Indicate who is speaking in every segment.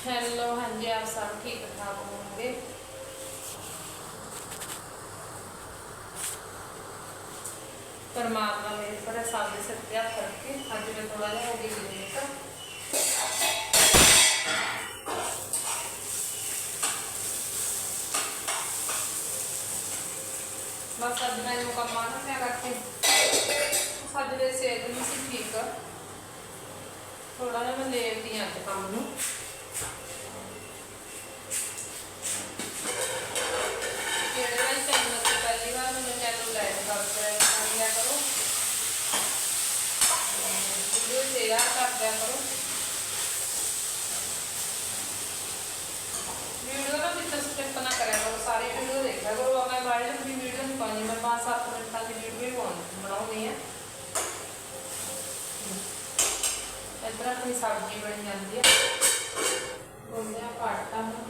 Speaker 1: Hello ਹਾਂਜੀ, ਆਪ ਸਭ ਠੀਕ ਠਾਕ ਹੋਵੋਗੇ? ਪਰਮਾਤਮਾ ਮੇਰੇ ਪਰ ਸਭ ਦੇ ਸਤਿਆ ਕਰਕੇ ਅੱਜ ਮੈਂ ਥੋੜਾ ਜਿਹਾ ਹੋ ਗਈ ਲੇਟ ਬਸ ਅੱਜ ਮੈਂ ਮੁਕੰਮਲ ਨਾ ਕਰ ਰੱਖੇ ਸਾਡੇ ਦੇ ਸਿਹਤ ਨਹੀਂ ਸੀ ਠੀਕ ਥੋੜਾ ਜਿਹਾ ਮੈਂ ਲੇਟ ਹੀ ਅੱਜ ਕੰਮ ਨੂੰ। ਇੱਧਰ ਆਪਣੀ ਸਬਜ਼ੀ ਬਣ ਜਾਂਦੀ ਹੈ। ਗੋਲਿਆ, ਪਾਟਾ ਨੂੰ।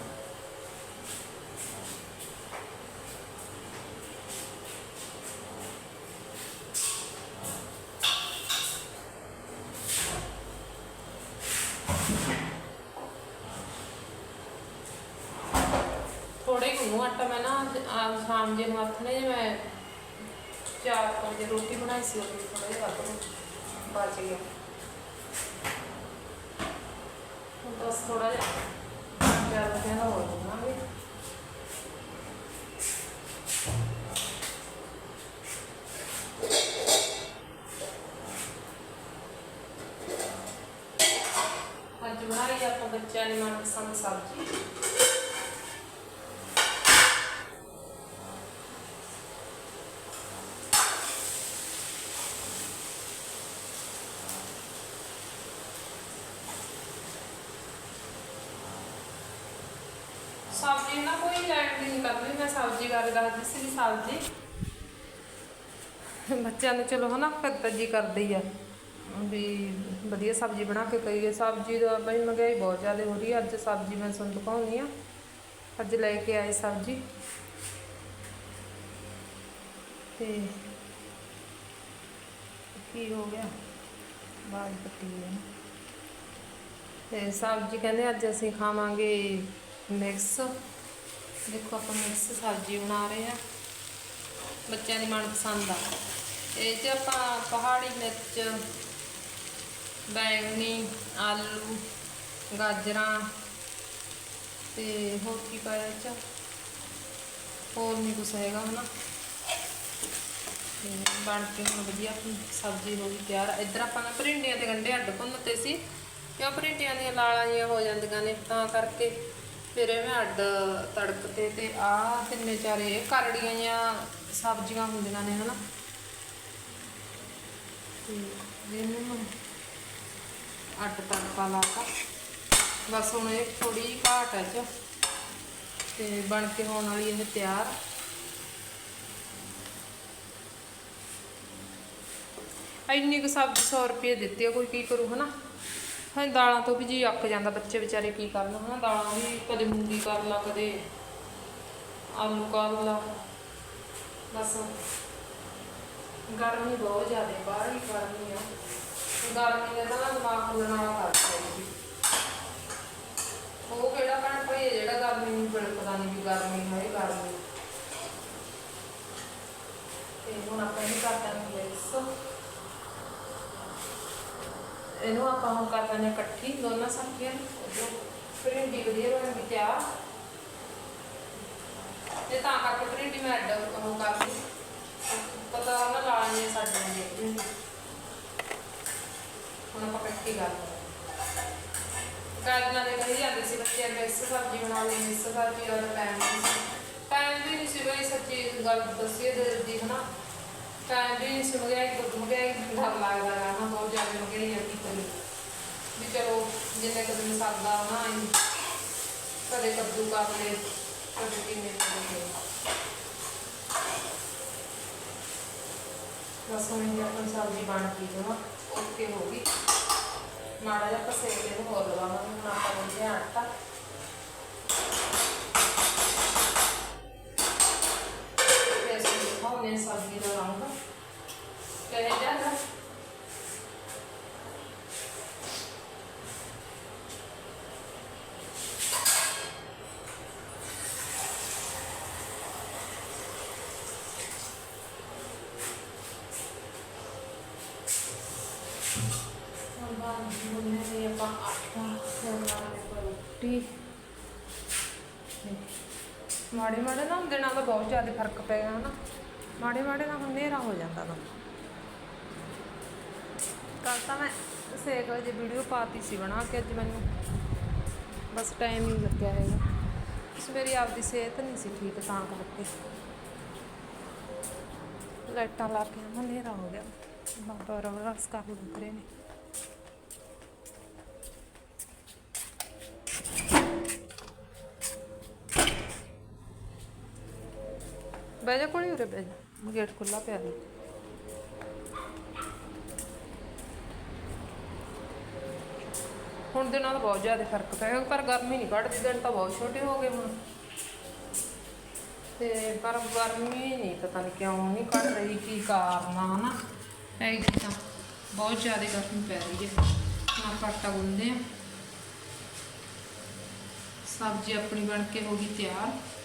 Speaker 1: ਥੋੜੇ ਗੁੰਨੂ ਆਟਾ ਮੈਂ ਨਾ ਅੱਜ- ਆ ਸ਼ਾਮ ਜੇ ਨੂੰ ਹੱਥ ਨੇ ਜੇ ਮੈਂ ਚਾਰ ਪੰਜ ਰੋਟੀ ਬਣਾਈ ਸੀ, ਉਹ ਥੋੜਾ ਜਿਹਾ ਵੱਧ ਬਚ ਗਿਆ ਹੁਣ ਬਸ ਥੋੜਾ ਜਿਹਾ ਜ਼ਿਆਦਾ ਕਹਿਣਾ ਹੋ ਜਾਵਾਂਗੇ। ਅੱਜ ਬਣਾਈ ਆਪਾਂ ਬੱਚਿਆਂ ਦੀ ਮਨਪਸੰਦ ਸਬਜ਼ੀ। ਸਬਜ਼ੀ ਨਾ ਕੋਈ ਲੈਣ ਨਹੀਂ ਕਰਦੀ ਮੈਂ ਸਬਜ਼ੀ ਬਾਰੇ ਦੱਸਦੀ ਸੀ ਵੀ ਸਬਜ਼ੀ। ਬੱਚਿਆਂ ਨੂੰ ਚਲੋ ਹਨਾ ਕਦ ਜੀ ਕਰਦੀ ਆ। ਵੀ ਵਧੀਆ ਸਬਜ਼ੀ ਬਣਾ ਕੇ ਕਰੀਏ। ਸਬਜ਼ੀ ਦਾ ਬਈ ਮਹਿੰਗਾਈ ਬਹੁਤ ਜ਼ਿਆਦਾ ਹੋ ਰਹੀ ਹੈ ਅੱਜ ਸਬਜ਼ੀ ਮੈਂ ਤੁਹਾਨੂੰ ਦਿਖਾਉਣੀ ਆ। ਅੱਜ ਲੈ ਕੇ ਆਏ ਸਬਜ਼ੀ। ਤੇ ਕੀ ਹੋ ਗਿਆ? ਬਾਜ ਪੱਟੀ ਹੈ ਤੇ ਸਬਜ਼ੀ ਕਹਿੰਦੇ ਅੱਜ ਅਸੀਂ ਖਾਵਾਂਗੇ ਮਿਕਸ। ਦੇਖੋ ਆਪਾਂ ਮਿਕਸ ਸਬਜ਼ੀ ਬਣਾ ਰਹੇ ਆ। ਬੱਚਿਆਂ ਦੀ ਮਨਪਸੰਦ ਆ। ਇਹ 'ਚ ਆਪਾਂ ਪਹਾੜੀ ਮਿਰਚ, ਬੈਂਗਣੀ, ਆਲੂ, ਗਾਜਰਾਂ ਤੇ ਹੋਰ ਕੀ ਪਾਇਆ 'ਚ? ਹੋਰ ਨਹੀਂ ਕੁਛ ਹੈਗਾ, ਹਨਾ? ਤੇ ਬਣ ਕੇ ਹੁਣ ਵਧੀਆ ਸਬਜ਼ੀ ਹੋ ਗਈ ਤਿਆਰ। ਇੱਧਰ ਆਪਾਂ ਨੇ ਭਰਿੰਡੀਆਂ ਤੇ ਗੰਢੇ ਅੱਡ ਭੁੰਨਤੇ ਸੀ। ਕਿਉਂ ਭਰਿੰਡੀਆਂ ਦੀਆਂ ਲਾਲਾਂ ਜਿਹੀਆਂ ਹੋ ਜਾਂਦੀਆਂ ਨੇ, ਤਾਂ ਕਰਕੇ ਫਿਰ ਇਹ ਅੱਡ ਤੜਕ ਤੇ ਤੇ ਆਹ ਤਿੰਨੇ ਚਾਰੇ ਕਰੜੀਆਂ ਜਾਂ ਸਬਜ਼ੀਆਂ ਹੁੰਦੀਆਂ ਨੇ, ਹਨਾ। ਤੇ ਇਹਨੂੰ ਅੱਡ ਤੜਕਾ ਲਾਤਾ ਬਸ ਹੁਣ ਇਹ ਥੋੜੀ ਘਾਟ ਹੈ ਚ। ਤੇ ਬਣ ਕੇ ਹੋਣ ਵਾਲੀ ਇਹ ਤਿਆਰ। ਇੰਨੀ ਕੁ ਸਬਜ਼ੀ 100 ਰੁਪਏ ਦਿੱਤੀ ਆ, ਕੋਈ ਕੀ ਕਰੂ, ਹਨਾ। ਹਾਂ ਦਾਲਾਂ ਤੋਂ ਵੀ ਜੀ ਅੱਕ ਜਾਂਦਾ ਬੱਚੇ ਵਿਚਾਰੇ ਕੀ ਕਰਨ, ਹਨਾ? ਦਾਲਾਂ ਵੀ ਕਦੇ ਮੂੰਗੀ ਕਰ ਲਾ, ਕਦੇ ਆਲੂ ਕਰ ਲਾ। ਬਸ ਗਰਮੀ ਬਹੁਤ ਜ਼ਿਆਦਾ ਬਾਹਰ ਹੀ ਗਰਮੀ ਆ। ਗਰਮੀ ਨੇ ਤਾਂ ਦਿਮਾਗ ਖੁੱਲਣ ਵਾਲਾ ਕਰ ਦਿੱਤਾ ਉਹ ਕਿਹੜਾ ਭੈਣ ਭਾਈ ਜਿਹੜਾ ਗਰਮੀ ਨੂੰ ਬਿਲਕੁਲ ਨਹੀਂ ਵੀ ਗਰਮੀ ਹੈ ਗਰਮੀ। ਤੇ ਹੁਣ ਆਪਾਂ ਇਹ ਕਰਦਾ ਨਹੀਂ ਮਿਕਸ। ਇਹਨੂੰ ਆਪਾਂ ਹੁਣ ਕਰ ਲੈਣੇ ਇਕੱਠੀ, ਦੋਨਾਂ ਸਬਜ਼ੀਆਂ ਨੂੰ। ਭਿੰਡੀ ਵਧੀਆ ਬਣ ਗਈ, ਤਿਆਰ। ਇਹ ਤਾਂ ਕਰਕੇ ਭਿੰਡੀ ਮੈਂ ਅੱਡ ਉਹ ਕਰ ਲਈ ਪਤਾ ਨਾ ਲਾਲਾਂ ਨੇ ਸਾਡੇ ਨੇ ਭਿੰਡੀ ਹੁਣ ਆਪਾਂ ਇਕੱਠੀ ਕਰ ਲਵਾਂਗੇ ਗਾਜਰਾਂ ਦੇ ਕਹੀ ਜਾਂਦੇ ਸੀ ਬੱਚੇ, ਅੱਗੇ ਇਸ ਸਬਜ਼ੀ ਬਣਾ ਲਈ, ਇਸ ਸਬਜ਼ੀ ਔਰ ਟਾਈਮ ਨਹੀਂ ਸੀ। ਟਾਈਮ ਵੀ ਨਹੀਂ ਸੀ ਬਈ ਸੱਚੀ ਗੱਲ ਦੱਸੀਏ ਦੇ ਦੀ ਹਨਾ ਟਾਈਮ ਵੀ ਨਹੀਂ ਇੱਕ ਦੁੱਧ ਗਿਆ ਡਰ ਲੱਗਦਾ ਹੈ ਨਾ ਬਹੁਤ ਜ਼ਿਆਦਾ ਮਗਿਆ ਹੀ ਕੀ ਵੀ ਚਲੋ ਜਿੰਨੇ ਕਦੇ ਮੈਂ ਸਰਦਾ ਨਾ ਆਈ ਕਦੇ ਕੱਦੂ ਕਰ ਲੈ ਕਦੇ ਕਿੰਨੇ ਕਰ ਬਸ ਹੁਣ ਇਹ ਆਪਣੀ ਸਬਜ਼ੀ ਬਣ ਗਈ ਜਮਾ ਓਕੇ ਹੋ ਗਈ। ਮਾੜਾ ਜਿਹਾ ਪਸੇ ਕੇ ਇਹਨੂੰ ਹੋਰ ਲਵਾਵਾਂਗੇ ਹੁਣ ਆਪਾਂ ਗੁੰਨਦੇ ਹਾਂ ਆਟਾ। ਤੇ ਅਸੀਂ ਦਿਖਾਉਂਦੇ ਸਬਜ਼ੀ ਦਾ ਰੰਗ। ਕਹੇ ਜਾਂਦਾ ਮਾੜੇ ਮਾੜੇ ਨਾ ਦਿਨਾਂ ਦਾ ਬਹੁਤ ਜ਼ਿਆਦਾ ਫ਼ਰਕ ਪੈ ਗਿਆ ਹਨਾ। ਮਾੜੇ ਮਾੜੇ ਨਾਲ ਹਨੇਰਾ ਹੋ ਜਾਂਦਾ ਗਾ ਕੱਲ ਤਾਂ ਮੈਂ ਛੇ ਵਜੇ ਵੀਡੀਓ ਪਾਤੀ ਸੀ ਬਣਾ ਕੇ ਅੱਜ ਮੈਨੂੰ। ਬਸ ਟਾਈਮ ਨਹੀਂ ਲੱਗਿਆ ਹੈਗਾ। ਉਸ ਮੇਰੀ ਆਪਦੀ ਸਿਹਤ ਨਹੀਂ ਸੀ ਠੀਕ ਤਾਂ ਕਰਕੇ। ਲਾਈਟਾਂ ਲਾ ਕੇ ਨਾ ਹਨੇਰਾ ਹੋ ਗਿਆ। ਬਾਬਾ ਰਵਰਾਸ ਕਰ ਲੱਗ ਨੇ। ਬਹਿ ਜਾ ਕੋਣੀ ਉਰੇ, ਬਹਿ ਜਾ। ਗੇਟ ਖੁੱਲਾ ਪਿਆ। ਹੈ ਹੁਣ ਦਿਨਾਂ ਦਾ ਬਹੁਤ ਜ਼ਿਆਦਾ ਫ਼ਰਕ ਪੈ ਗਿਆ, ਪਰ ਗਰਮੀ ਨਹੀਂ ਘਟਦੀ ਦਿਨ ਤਾਂ ਬਹੁਤ ਛੋਟੇ ਹੋ ਗਏ ਹੁਣ। ਤੇ ਪਰ ਗਰਮੀ ਨਹੀਂ, ਪਤਾ ਨਹੀਂ ਕਿਉਂ ਨਹੀਂ ਘਟ ਰਹੀ, ਕੀ ਕਾਰਨ ਆ, ਹਨਾ? ਐਗੀ ਤਾਂ ਬਹੁਤ ਜ਼ਿਆਦਾ ਗਰਮੀ ਪੈ ਰਹੀ ਹੈ। ਹੁਣ ਆਪਾਂ ਆਟਾ ਗੁੰਨਦੇ ਆ ਸਬਜ਼ੀ ਆਪਣੀ ਬਣ ਕੇ ਹੋ ਗਈ ਤਿਆਰ।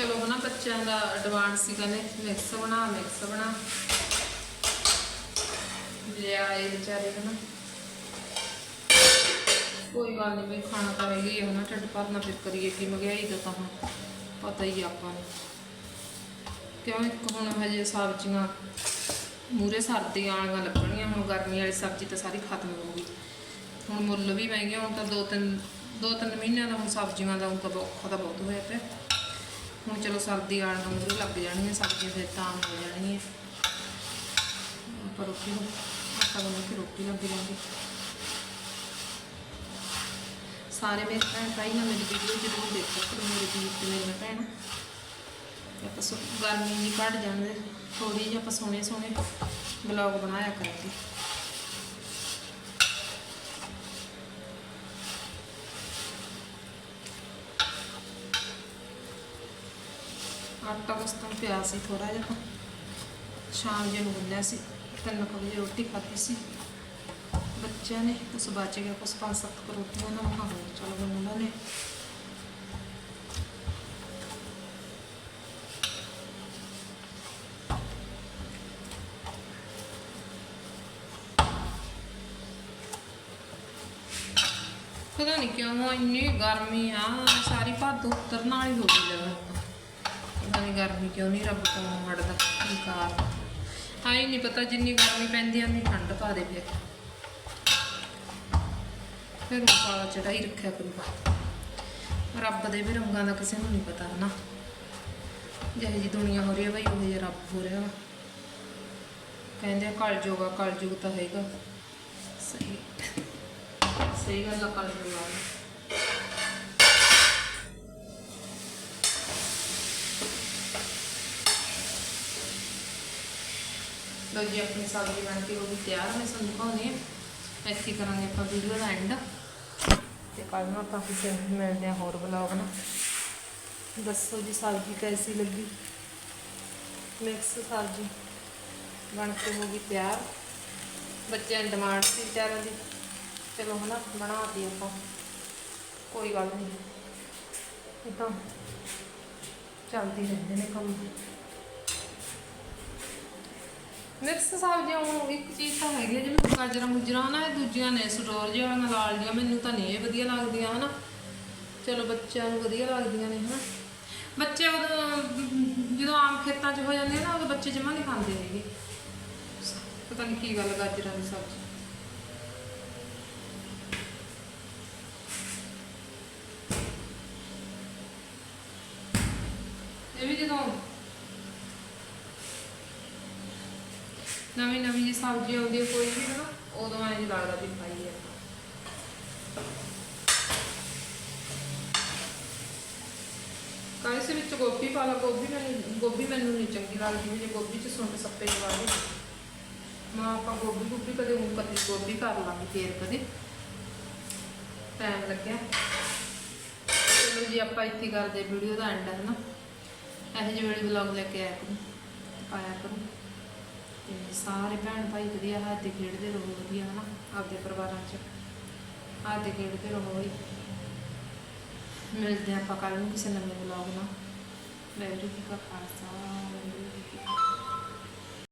Speaker 1: ਚਲੋ ਹਨਾ ਬੱਚਿਆਂ ਦਾ ਐਡਵਾਂਸ ਸੀ ਕਹਿੰਦੇ ਮਿਕਸ ਬਣਾ ਮਿਕਸ ਬਣਾ। ਲਿਆਏ ਵਿਚਾਰੇ ਹਨਾ। ਕੋਈ ਗੱਲ ਨਹੀਂ ਬਈ, ਖਾਣਾ ਤਾਂ ਹੈਗਾ ਹੈ ਹਨਾ, ਢਿੱਡ ਭਰਨਾ ਫਿਰ ਕਰੀਏ ਕੀ ਮਹਿੰਗਾਈ ਦਾ ਤਾਂ ਹੁਣ, ਪਤਾ ਹੀ ਆਪਾਂ ਨੂੰ। ਕਿਉਂ ਇੱਕ ਹੁਣ ਹਜੇ ਸਬਜ਼ੀਆਂ ਮੂਰੇ ਸਰਦੀ ਵਾਲੀਆਂ ਲੱਗਣੀਆਂ, ਹੁਣ ਗਰਮੀ ਵਾਲੀ ਸਬਜ਼ੀ ਤਾਂ ਸਾਰੀ ਖਤਮ ਹੋ ਗਈ। ਹੁਣ ਮੁੱਲ ਵੀ ਮਹਿੰਗੇ ਹੁਣ ਤਾਂ ਦੋ ਤਿੰਨ ਦੋ ਤਿੰਨ ਮਹੀਨਿਆਂ ਦਾ ਹੁਣ ਸਬਜ਼ੀਆਂ ਦਾ ਹੁਣ ਤਾਂ ਔਖਾ ਤਾਂ ਬਹੁਤ ਹੋਇਆ ਪਿਆ। ਹੁਣ ਚਲੋ ਸਰਦੀ ਆਣ ਨੂੰ ਮੂਰੇ ਲੱਗ ਜਾਣੀ ਸਬਜ਼ੀਆਂ ਫਿਰ ਤਾਂ ਹੋ ਜਾਣਗੀਆਂ। ਆਪਾਂ ਰੋਟੀ ਨੂੰ, ਆਟਾ ਬਣਾ ਕੇ ਰੋਟੀ ਲੱਗ ਜਾਵਾਂਗੇ ਸਾਰੇ ਮੇਰੇ ਭੈਣ ਭਾਈ ਨਾ ਮੇਰੀ ਵੀਡੀਓ ਜ਼ਰੂਰ ਦੇਖੋ ਕਰੋ ਮੇਰੇ ਵੀਰ ਤੇ ਮੇਰੀਆਂ ਭੈਣਾਂ। ਆਪਾਂ ਸੋ, ਗਰਮੀ ਨਹੀਂ ਘਟ ਜਾਂਦੇ ਥੋੜੀ ਜਿਹੀ ਆਪਾਂ ਸੋਹਣੇ ਸੋਹਣੇ ਬਲੌਗ ਬਣਾਇਆ ਕਰਾਂਗੇ। ਆਟਾ ਬਸ ਤਾਂ ਪਿਆ ਸੀ ਥੋੜਾ ਜਿਹਾ ਤਾਂ ਸ਼ਾਮ ਜੇ ਨੂੰ ਗੁੰਨਿਆ ਸੀ ਤਿੰਨ ਕੁ ਵਜੇ ਰੋਟੀ ਖਾਧੀ ਸੀ ਬੱਚਿਆਂ ਨੇ ਕੁਛ ਬਚ ਗਿਆ ਕੁਛ ਪੰਜ ਸੱਤ ਕੁ ਰੋਟੀਆਂ ਨਾ ਮਹਾ ਹੋਰ ਚਲ ਗੁੰਨ ਉਹਨਾਂ ਨੇ ਪਤਾ ਨਹੀਂ ਕਿਉਂ ਇੰਨੀ ਗਰਮੀ ਆ ਸਾਰੀ ਭੱਦ ਉਤਰਨ ਵਾਲੀ ਹੋ ਗਈ ਲੱਗਦਾ ਪਤਾ ਗਰਮੀ ਕਿਉਂ ਨਹੀਂ ਰੱਬ ਤੋਂ ਹਟਦਾ ਕੀ ਕਾਰਨ ਆਈ ਨਹੀਂ ਪਤਾ ਜਿੰਨੀ ਗਰਮੀ ਪੈਂਦੀ ਆ, ਉਨੀ ਠੰਡ ਪਾ ਦੇ ਫਿਰ। ਫਿਰ ਉਹ ਚੜਾਈ ਰੱਖਿਆ ਕਰੂਗਾ। ਰੱਬ ਦੇ ਵੀ ਰੰਗਾਂ ਦਾ ਕਿਸੇ ਨੂੰ ਨਹੀਂ ਪਤਾ ਨਾ ਜਿਹੇ ਜੀ ਦੁਨੀਆ ਹੋ ਰਹੀ ਹੈ ਬਈ, ਉਹ ਜਿਹਾ ਰੱਬ ਹੋ ਰਿਹਾ ਵਾ। ਕਹਿੰਦੇ ਆ ਕਲ ਜੋਗਾ ਕਲ ਯੁਗ ਤਾਂ ਹੈਗਾ। ਸਹੀ। ਸਹੀ ਗੱਲ ਆ ਕਲ ਯੁਗ ਲੋ ਜੀ, ਆਪਣੀ ਸਬਜ਼ੀ ਬਣ ਕੇ ਹੋ ਗਈ ਤਿਆਰ, ਮੈਂ ਤੁਹਾਨੂੰ ਦਿਖਾਉਂਦੀ ਹਾਂ। ਇੱਥੇ ਕਰਾਂਗੇ ਆਪਾਂ ਵੀਡੀਓ ਦਾ ਐਂਡ ਤੇ ਕੱਲ ਨੂੰ ਆਪਾਂ ਕਿਸੇ ਨੂੰ ਮਿਲਦੇ ਹਾਂ ਹੋਰ ਬਲੌਗ ਨਾਲ। ਦੱਸੋ ਜੀ ਸਬਜ਼ੀ ਕੈਸੀ ਲੱਗੀ? ਮਿਕਸ ਸਬਜ਼ੀ ਬਣ ਕੇ ਹੋ ਗਈ ਤਿਆਰ। ਬੱਚਿਆਂ ਦੀ ਡਿਮਾਂਡ ਸੀ ਵਿਚਾਰਿਆਂ ਦੀ। ਚਲੋ ਹਨਾ ਬਣਾਤੀ ਆਪਾਂ। ਕੋਈ ਗੱਲ ਨਹੀਂ। ਇਹ ਤਾਂ ਚੱਲਦੀ ਰਹਿੰਦੇ ਨੇ ਕੰਮ। ਮਿਕਸ ਸਬਜ਼ੀਆਂ ਹੁਣ ਇੱਕ ਚੀਜ਼ ਤਾਂ ਹੈਗੀ ਆ, ਜਿਵੇਂ ਗਾਜਰਾਂ ਮੁਜਰਾਂ ਨਾ ਇਹ ਦੂਜੀਆਂ ਨੇ ਸਟੋਰ ਜਿਹਾ ਨਾਲ ਜਿਹਾ ਮੈਨੂੰ ਤਾਂ ਨਹੀਂ ਇਹ ਵਧੀਆ ਲੱਗਦੀਆਂ ਹਨਾ। ਚਲੋ ਬੱਚਿਆਂ ਨੂੰ ਵਧੀਆ ਲੱਗਦੀਆਂ ਨੇ ਹਨਾ। ਬੱਚੇ ਉਦੋਂ ਜਦੋਂ ਆਮ ਖੇਤਾਂ 'ਚ ਹੋ ਜਾਂਦੇ ਆ ਨਾ ਉਦੋਂ ਬੱਚੇ ਜਮਾ ਨਹੀਂ ਖਾਂਦੇ ਹੈਗੇ। ਪਤਾ ਨਹੀਂ ਕੀ ਗੱਲ ਗਾਜਰਾਂ ਦੀ ਸਬਜ਼ੀ। ਇਹ ਵੀ ਜਦੋਂ ਨਵੀਂ ਨਵੀਂ ਜੀ ਸਬਜ਼ੀ ਆਉਂਦੀ ਹੈ ਕੋਈ ਵੀ ਨਾ, ਉਦੋਂ ਐਂ ਜਿਹਾ ਲੱਗਦਾ ਵੀ ਖਾਈ ਹੈ ਕਾਇਸ ਵਿੱਚ ਗੋਭੀ ਪਾ ਲਾ, ਗੋਭੀ ਮੈਨੂੰ ਗੋਭੀ ਮੈਨੂੰ ਨਹੀਂ ਚੰਗੀ ਲੱਗਦੀ ਜੇ ਗੋਭੀ ਚ ਸੁੰਡ ਸੱਪੇ ਵਾਲੇ ਮਾਂ, ਆਪਾਂ ਗੋਭੀ ਗੋਭੀ ਕਦੇ ਉਹ ਕਦੇ ਗੋਭੀ ਕਰ ਲਾਂਗੇ, ਫੇਰ ਕਦੇ। ਟਾਈਮ ਲੱਗਿਆ। ਚਲੋ ਜੀ, ਆਪਾਂ ਇੱਥੇ ਕਰਦੇ ਵੀਡੀਓ ਦਾ ਐਂਡ ਹੈ ਨਾ। ਇਹੋ ਜਿਹੇ ਵੇਲੇ ਵਲੌਗ ਲੈ ਕੇ ਆਇਆ ਕਰੂੰ ਆਇਆ ਕਰੂੰ। ਤੇ ਸਾਰੇ ਭੈਣ ਭਾਈ ਵਧੀਆ ਹੱਥ ਦੇ ਖੇਡਦੇ ਰਹੋ ਵਧੀਆ, ਹਨਾ? ਆਪਦੇ ਪਰਿਵਾਰਾਂ 'ਚ। ਹੱਥ ਖੇਡਦੇ ਰਹੋ ਜੀ ਮਿਲਦੇ ਹਾਂ ਆਪਾਂ ਕੱਲ ਨੂੰ ਕਿਸੇ ਨਵੇਂ ਵਲੌਗ ਨਾਲ। ਵਾਹਿਗੁਰੂ ਜੀ ਕਾ ਖਾਲਸਾ, ਵਾਹਿਗੁਰੂ ਜੀ ਕੀ ਫਤਿਹ।